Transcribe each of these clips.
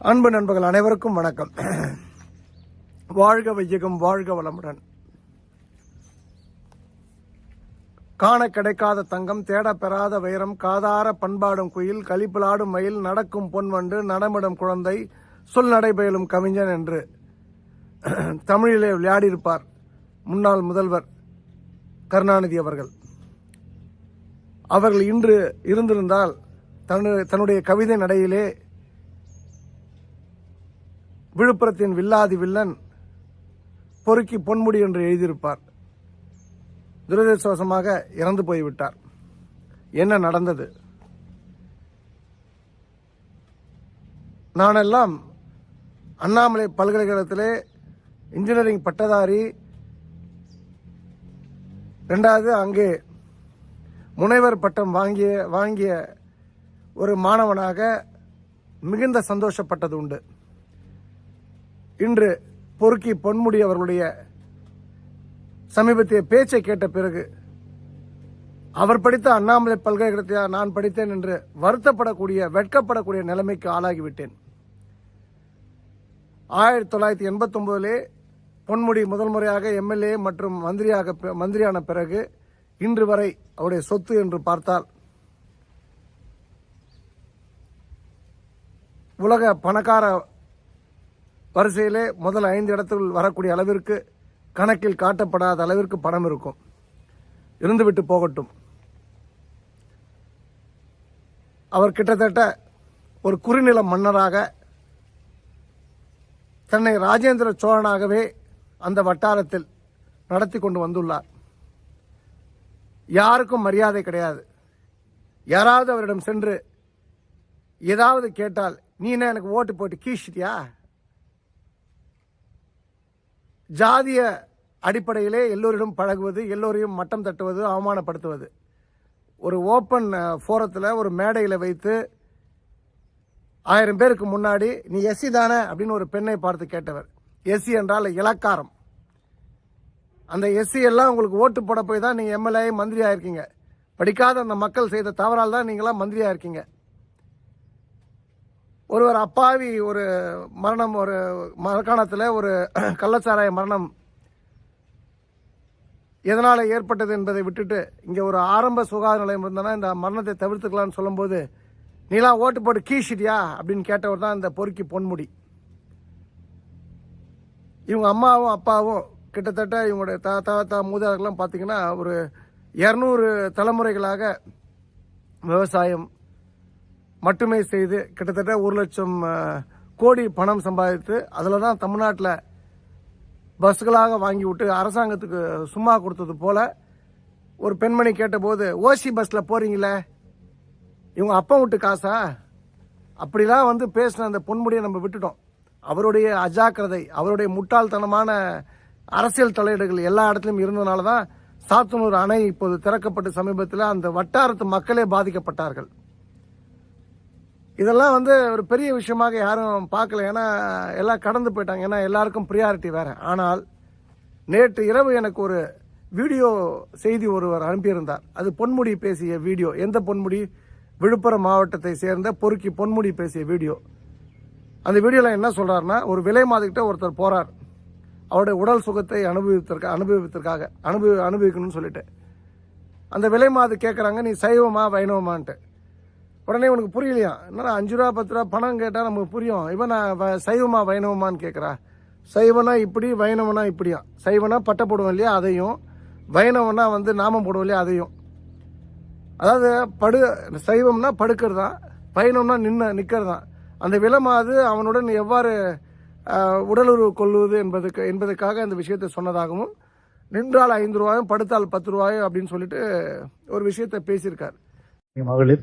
அன்பு நண்பர்கள் அனைவருக்கும் வணக்கம். வாழ்க வையகம் வாழ்க வளமுடன். காண கிடைக்காத தங்கம் தேட பெறாத வைரம் காதார பண்பாடும் குயில் கழிப்பிலாடும் மயில் நடக்கும் பொன்வண்டு நடமிடும் குழந்தை சொல் நடைபெயலும் கவிஞன் என்று தமிழிலே விளையாடியிருப்பார் முன்னாள் முதல்வர் கருணாநிதி அவர்கள். அவர்கள் இன்று இருந்திருந்தால் தன்னு- தன்னுடைய கவிதை நடையிலே விழுப்புரத்தின் வில்லாதி வில்லன் பொறுக்கி பொன்முடி என்று எழுதியிருப்பார். துரதிருஷ்டவசமாக இறந்து போய்விட்டார். என்ன நடந்தது? நானெல்லாம் அண்ணாமலை பல்கலைக்கழகத்திலே இன்ஜினியரிங் பட்டதாரி. ரெண்டாவது அங்கே முனைவர் பட்டம் வாங்கிய வாங்கிய ஒரு மாணவனாக மிகுந்த சந்தோஷப்பட்டது உண்டு. இன்று பொறுக்கி பொன்முடி அவர்களுடைய சமீபத்திய பேச்சை கேட்ட பிறகு அவர் படித்த அண்ணாமலை பல்கலைக்கழகத்தில் நான் படித்தேன் என்று வருத்தப்படக்கூடிய வெட்கப்படக்கூடிய நிலைமைக்கு ஆளாகிவிட்டேன். ஆயிரத்தி தொள்ளாயிரத்தி எண்பத்தி பொன்முடி முதல் முறையாக எம்எல்ஏ மற்றும் மந்திரியாக மந்திரியான பிறகு இன்று வரை அவருடைய சொத்து என்று பார்த்தால் உலக பணக்கார வரிசையிலே முதல் ஐந்து இடத்தில் வரக்கூடிய அளவிற்கு கணக்கில் காட்டப்படாத அளவிற்கு பணம் இருக்கும். இருந்துவிட்டு போகட்டும். அவர் கிட்டத்தட்ட ஒரு குறுநில மன்னராக தன்னை ராஜேந்திர சோழனாகவே அந்த வட்டாரத்தில் நடத்தி கொண்டு வந்துள்ளார். யாருக்கும் மரியாதை கிடையாது. யாராவது அவரிடம் சென்று ஏதாவது கேட்டால் நீ என்ன எனக்கு ஓட்டு போட்டு கீழ்ச்சிட்டியா? ஜாதிய அடிப்படையிலே எல்லோரிடம் பழகுவது எல்லோரையும் மட்டம் தட்டுவது அவமானப்படுத்துவது. ஒரு ஓப்பன் ஃபோரத்தில் ஒரு மேடையில் வைத்து ஆயிரம் பேருக்கு முன்னாடி நீ எஸ்சி தானே? அப்படின்னு ஒரு பெண்ணை பார்த்து கேட்டவர். எஸ்சி என்றால் இலக்காரம். அந்த எஸ்சி எல்லாம் உங்களுக்கு ஓட்டு போட போய் தான் நீங்கள் எம்எல்ஏ மந்திரி ஆயிருக்கீங்க. படிக்காத அந்த மக்கள் செய்த தவறால் தான் நீங்களாம் மந்திரி ஒருவர் அப்பாவி ஒரு மரணம் ஒரு மரக்காணத்தில் ஒரு கள்ளச்சாராய மரணம் எதனால் ஏற்பட்டது என்பதை விட்டுட்டு இங்கே ஒரு ஆரம்ப சுகாதார நிலையம் இருந்தனா இந்த மரணத்தை தவிர்த்துக்கலாம்னு சொல்லும்போது நீலாம் ஓட்டு போட்டு கீழ்ச்சிட்டியா? அப்படின்னு கேட்டவர் தான் இந்த பொறுக்கி பொன்முடி. இவங்க அம்மாவும் அப்பாவும் கிட்டத்தட்ட இவங்களுடைய தா தாத்தா மூதாதைகள்லாம் பார்த்தீங்கன்னா ஒரு இரநூறு தலைமுறைகளாக விவசாயம் மட்டுமே செய்து கிட்டத்தட்ட ஒரு லட்சம் கோடி பணம் சம்பாதித்து அதில் தான் தமிழ்நாட்டில் பஸ்களாக வாங்கி விட்டு அரசாங்கத்துக்கு சும்மா கொடுத்தது போல் ஒரு பெண்மணி கேட்டபோது ஓசி பஸ்ஸில் போகிறீங்களே இவங்க அப்பா விட்டு காசா? அப்படிலாம் வந்து பேசின அந்த பொன்முடியை நம்ம விட்டுட்டோம். அவருடைய அஜாக்கிரதை அவருடைய முட்டாள்தனமான அரசியல் தலையீடுகள் எல்லா இடத்துலையும் இருந்ததுனால தான் சாத்தனூர் அணை இப்போது திறக்கப்பட்டு சமீபத்தில் அந்த வட்டாரத்து மக்களே பாதிக்கப்பட்டார்கள். இதெல்லாம் வந்து ஒரு பெரிய விஷயமாக யாரும் பார்க்கல. ஏன்னா எல்லாம் கடந்து போயிட்டாங்க. ஏன்னா எல்லாருக்கும் ப்ரியாரிட்டி வேறு. ஆனால் நேற்று இரவு எனக்கு ஒரு வீடியோ செய்தி ஒருவர் அனுப்பியிருந்தார். அது பொன்முடி பேசிய வீடியோ. எந்த பொன்முடி? விழுப்புரம் மாவட்டத்தை சேர்ந்த பொறுக்கி பொன்முடி பேசிய வீடியோ. அந்த வீடியோவில் என்ன சொல்கிறாருன்னா ஒரு விலை மாதிரிக்கிட்ட ஒருத்தர் போகிறார் அவருடைய உடல் சுகத்தை அனுபவித்திருக்க அனுபவித்திற்காக அனுபவி அனுபவிக்கணும்னு சொல்லிட்டு. அந்த விலை மாது கேட்குறாங்க நீ சைவமா வைணவமான்ட்டு. உடனே உனக்கு புரியலையா? என்னடா அஞ்சு ரூபா பத்து ரூபா பணம் கேட்டால் நமக்கு புரியும். இவன் நான் வ- சைவமா வைணவமான்னு கேட்குறா சைவனா இப்படி வைணவனா இப்படியா? சைவனா பட்டை போடுவோம் இல்லையா அதையும். வைணவனா வந்து நாமம் போடுவோம் இல்லையா அதையும். அதாவது படு சைவம்னா படுக்கிறது? தான் வைணவம்னா நின்று நிற்கிறது தான் அந்த விலமாது அவனுடன் எவ்வாறு உடலுறவு கொள்வது என்பதுக்கு என்பதற்காக இந்த விஷயத்தை சொன்னதாகவும் நின்றால் ஐந்து ரூபாயும் படுத்தால் பத்து ரூபாயும் அப்படின்னு சொல்லிட்டு ஒரு விஷயத்தை பேசியிருக்கார். மகளிர்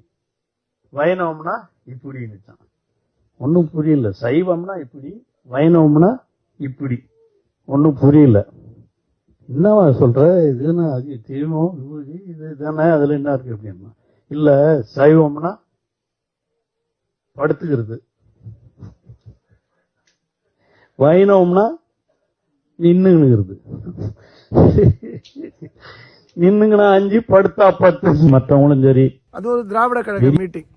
வைணவம்னா இப்படின்னுச்சான் ஒன்றும் புரியல. சைவம்னா இப்படி வைணவம்னா இப்படி. ஒன்றும் புரியல. என்னவா சொல்ற? இது என்ன அது தீபம் விபூதி இது தானே? அதுல என்ன இருக்கு அப்படின்னா இல்ல சைவம்னா படுத்துக்கிறது. வைணவம்னா நின்னுங்கிறது நின்னுங்கனா அஞ்சு படுத்தா பத்து. மற்றவங்களும் சரி. அது ஒரு திராவிட கழக மீட்டிங்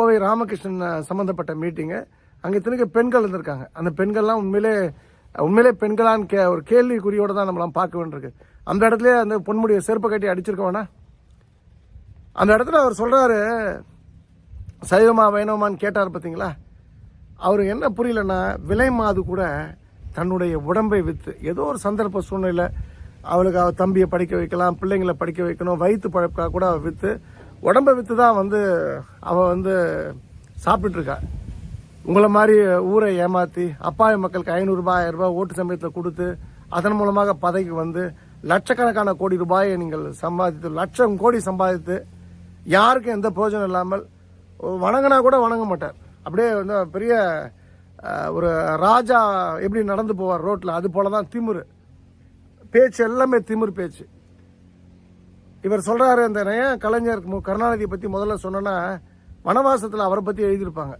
கோவை ராமகிருஷ்ணன் சம்மந்தப்பட்ட மீட்டிங்கு அங்கே இத்தனைக்கு பெண்கள் இருந்திருக்காங்க. அந்த பெண்கள்லாம் உண்மையிலே உண்மையிலே பெண்களான்னு கே ஒரு கேள்விக்குறியோடு தான் நம்மளாம் பார்க்க வேண்டியிருக்கு. அந்த இடத்துல அந்த பொன்முடியை செருப்பை கட்டி அடிச்சிருக்க வேணா அந்த இடத்துல அவர் சொல்கிறாரு சைவமா வைணவமான்னு கேட்டார் பார்த்தீங்களா அவர் என்ன புரியலன்னா விலை மாது கூட தன்னுடைய உடம்பை விற்று ஏதோ ஒரு சந்தர்ப்ப சூழ்நிலை அவளுக்கு அவள் தம்பியை படிக்க வைக்கலாம் பிள்ளைங்களை படிக்க வைக்கணும் வயிற்று பழப்பாக கூட அவள் விற்று உடம்பை விற்று தான் வந்து அவள் வந்து சாப்பிட்டுட்டு உங்களை மாதிரி ஊரை ஏமாற்றி அப்பாவி மக்களுக்கு ஐநூறுரூபா ஆயிரரூபா ஓட்டு சமயத்தில் கொடுத்து அதன் மூலமாக பதவிக்கு வந்து லட்சக்கணக்கான கோடி ரூபாயை நீங்கள் சம்பாதித்து லட்சம் கோடி சம்பாதித்து யாருக்கும் எந்த பிரயோஜனம் இல்லாமல் வணங்கினா கூட வணங்க மாட்டார். அப்படியே வந்து பெரிய ஒரு ராஜா எப்படி நடந்து போவார் ரோட்டில் அது போல தான் திமிரு. பேச்சு எல்லாமே திமிரு பேச்சு. இவர் சொல்கிறாரு அந்த ஏன் கலைஞர் மு- கருணாநிதியை பற்றி முதல்ல சொன்னோன்னா வனவாசத்தில் அவரை பற்றி எழுதியிருப்பாங்க.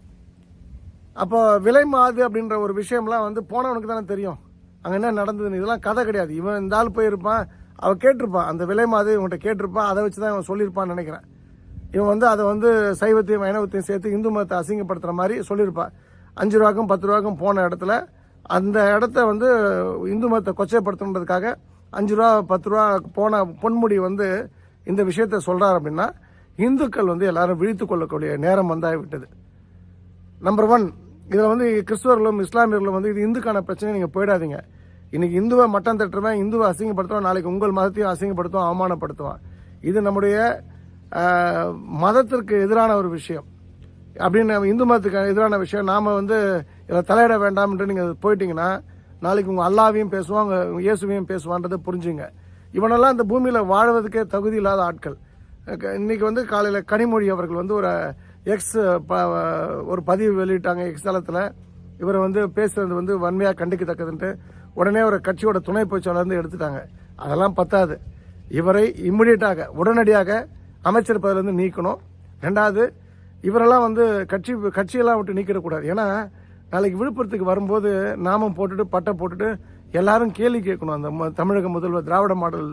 அப்போ விலை மாது அப்படின்ற ஒரு விஷயம்லாம் வந்து போனவனுக்கு தானே தெரியும். அங்கே என்ன நடந்ததுன்னு இதெல்லாம் கதை கிடையாது. இவன் இந்த ஆள் போயிருப்பான் அவன் கேட்டிருப்பான். அந்த விலை மாது இவன்கிட்ட கேட்டிருப்பான் அதை வச்சு தான் இவன் சொல்லியிருப்பான்னு நினைக்கிறேன். இவன் வந்து அதை வந்து சைவத்தையும் வைணவத்தையும் சேர்த்து இந்து மதத்தை அசிங்கப்படுத்துற மாதிரி சொல்லியிருப்பான். அஞ்சு ரூபாக்கும் பத்து ரூபாக்கும் போன இடத்துல அந்த இடத்த வந்து இந்து மதத்தை கொச்சைப்படுத்தணுன்றதுக்காக அஞ்சு ரூபா பத்து ரூபா போன பொன்முடி வந்து இந்த விஷயத்த சொல்கிறார் அப்படின்னா இந்துக்கள் வந்து எல்லாரும் விழித்து கொள்ளக்கூடிய நேரம் வந்தாகிவிட்டது. நம்பர் ஒன் இதில் வந்து கிறிஸ்துவர்களும் இஸ்லாமியர்களும் வந்து இது இந்துக்கான பிரச்சனை நீங்கள் போயிடாதீங்க. இன்னைக்கு இந்துவை மட்டம் தட்டுறவன் இந்துவை அசிங்கப்படுத்துவான் நாளைக்கு உங்கள் மதத்தையும் அசிங்கப்படுத்துவான் அவமானப்படுத்துவான். இது நம்முடைய மதத்திற்கு எதிரான ஒரு விஷயம். அப்படின்னு நம்ம இந்து மதத்துக்கு எதிரான விஷயம் நாம் வந்து இதில் தலையிட வேண்டாம்ன்ட்டு நீங்கள் போயிட்டீங்கன்னா நாளைக்கு உங்கள் அல்லாவையும் பேசுவாங்க இயேசுவையும் பேசுவான்றதை புரிஞ்சுங்க. இவனெல்லாம் இந்த பூமியில் வாழ்வதற்கே தகுதி இல்லாத ஆட்கள். இன்றைக்கி வந்து காலையில் கனிமொழி அவர்கள் வந்து ஒரு எக்ஸ் ப- ஒரு பதிவு வெளியிட்டாங்க எக்ஸ் தளத்தில். இவரை வந்து பேசுகிறது வந்து வன்மையாக கண்டிக்கத்தக்கதுன்ட்டு உடனே ஒரு கட்சியோட துணை பொதுச்செயலாளர் இருந்து எடுத்துட்டாங்க. அதெல்லாம் பத்தாது. இவரை இம்மிடியட்டாக உடனடியாக அமைச்சர் பதிலேருந்து நீக்கணும். ரெண்டாவது இவரெல்லாம் வந்து கட்சி கட்சியெல்லாம் விட்டு நீக்கிடக்கூடாது. ஏன்னா நாளைக்கு விழுப்புரத்துக்கு வரும்போது நாமம் போட்டுட்டு பட்டை போட்டுட்டு எல்லாரும் கேள்வி கேட்கணும். அந்த தமிழக முதல்வர் திராவிட மாடல்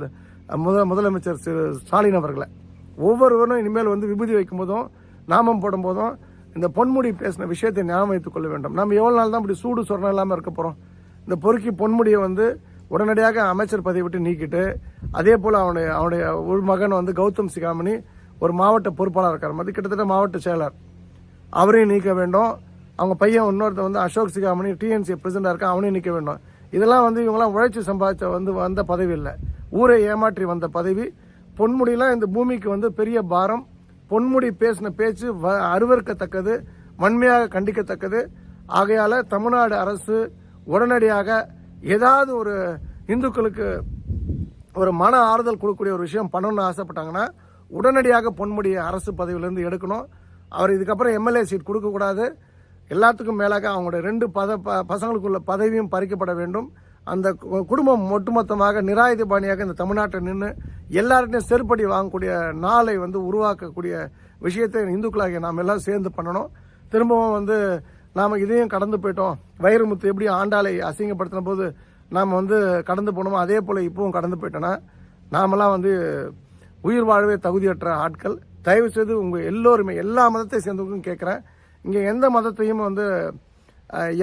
முத முதலமைச்சர் திரு ஸ்டாலின் அவர்களை. ஒவ்வொருவரும் இனிமேல் வந்து விபூதி வைக்கும் போதும் நாமம் போடும் போதும் இந்த பொன்முடி பேசின விஷயத்தை ஞாபகம் வைத்துக் கொள்ள வேண்டும். நம்ம எவ்வளோ நாள் தான் இப்படி சூடு சொரணம் இல்லாமல் இருக்க போகிறோம் இந்த பொறுக்கி பொன்முடியை வந்து உடனடியாக அமைச்சர் பதவி விட்டு நீக்கிட்டு அதே போல் அவனுடைய அவனுடைய ஒரு மகன் வந்து கௌதம் சிகாமணி ஒரு மாவட்ட பொறுப்பாளர் இருக்கார். மாதிரி கிட்டத்தட்ட மாவட்ட செயலர். அவரையும் நீக்க வேண்டும். அவங்க பையன் இன்னொருத்தன் வந்து அசோக் சிகாமணி டிஎன்சி பிரசிடண்டாக இருக்கான் அவனையும் நிற்க வேண்டும். இதெல்லாம் வந்து இவங்கெல்லாம் உழைச்சி சம்பாதிச்ச வந்து வந்த பதவி இல்லை. ஊரை ஏமாற்றி வந்த பதவி. பொன்முடியெலாம் இந்த பூமிக்கு வந்து பெரிய பாரம். பொன்முடி பேசின பேச்சு வ- அருவறுக்கத்தக்கது வன்மையாக கண்டிக்கத்தக்கது. ஆகையால் தமிழ்நாடு அரசு உடனடியாக ஏதாவது ஒரு இந்துக்களுக்கு ஒரு மன ஆறுதல் கொடுக்கக்கூடிய ஒரு விஷயம் பண்ணணும்னு ஆசைப்பட்டாங்கன்னா உடனடியாக பொன்முடியை அரசு பதவியிலேருந்து எடுக்கணும். அவர் இதுக்கப்புறம் எம்எல்ஏ சீட் கொடுக்கக்கூடாது. எல்லாத்துக்கும் மேலாக அவங்களுடைய ரெண்டு பத ப- பசங்களுக்குள்ள பதவியும் பறிக்கப்பட வேண்டும். அந்த கு- குடும்பம் ஒட்டுமொத்தமாக நிராயுத பாணியாக இந்த தமிழ்நாட்டை நின்று எல்லார்ட்டையும் செருப்படி வாங்கக்கூடிய நாளை வந்து உருவாக்கக்கூடிய விஷயத்தை இந்துக்களாகிய நாம் எல்லாம் சேர்ந்து பண்ணணும். திரும்பவும் வந்து நாம் இதையும் கடந்து போயிட்டோம். வைரமுத்து எப்படி ஆண்டாளை அசிங்கப்படுத்தின போது நாம் வந்து கடந்து போனோமோ அதே போல் இப்பவும் கடந்து போயிட்டோன்னா நாமெல்லாம் வந்து உயிர் வாழவே தகுதியற்ற ஆட்கள். தயவு செய்து உங்கள் எல்லோருமே எல்லா மதத்தை சேர்ந்தவங்களுக்கும் கேட்குறேன். இங்கே எந்த மதத்தையும் வந்து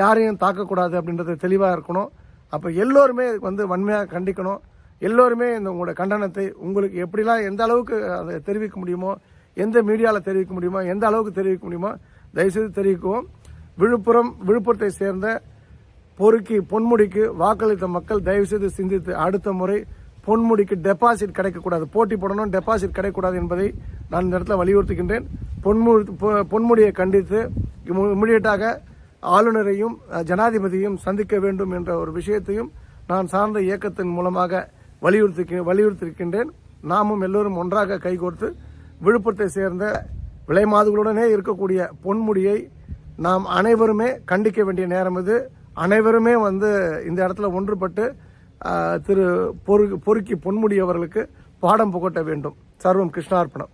யாரையும் தாக்கக்கூடாது அப்படின்றது தெளிவாக இருக்கணும். அப்போ எல்லோருமே இதுக்கு வந்து வன்மையாக கண்டிக்கணும். எல்லோருமே இந்த உங்களோட கண்டனத்தை உங்களுக்கு எப்படிலாம் எந்த அளவுக்கு அதை தெரிவிக்க முடியுமோ எந்த மீடியாவில் தெரிவிக்க முடியுமோ எந்த அளவுக்கு தெரிவிக்க முடியுமோ தயவுசெய்து தெரிவிக்கவும். விழுப்புரம் விழுப்புரத்தை சேர்ந்த பொறுக்கி பொன்முடிக்கு வாக்களித்த மக்கள் தயவுசெய்து சிந்தித்து அடுத்த முறை பொன்முடிக்கு டெபாசிட் கிடைக்கக்கூடாது. போட்டி போடணும் டெபாசிட் கிடைக்கக்கூடாது என்பதை நான் இந்த இடத்துல வலியுறுத்துகின்றேன். பொன்முடி பொன்முடியை கண்டித்து இம்மிடியட்டாக ஆளுநரையும் ஜனாதிபதியும் ஜனாதிபதியையும் சந்திக்க வேண்டும் என்ற ஒரு விஷயத்தையும் நான் சார்ந்த இயக்கத்தின் மூலமாக வலியுறுத்தி வலியுறுத்தியிருக்கின்றேன். நாமும் எல்லோரும் ஒன்றாக கைகோர்த்து விழுப்புரத்தை சேர்ந்த விலைமாதுகளுடனே இருக்கக்கூடிய பொன்முடியை நாம் அனைவருமே கண்டிக்க வேண்டிய நேரம் இது. அனைவருமே வந்து இந்த இடத்துல ஒன்றுபட்டு திரு பொறு பொறுக்கி பொன்முடி அவர்களுக்கு பாடம் புகட்ட வேண்டும். சர்வம் கிருஷ்ணார்ப்பணம்.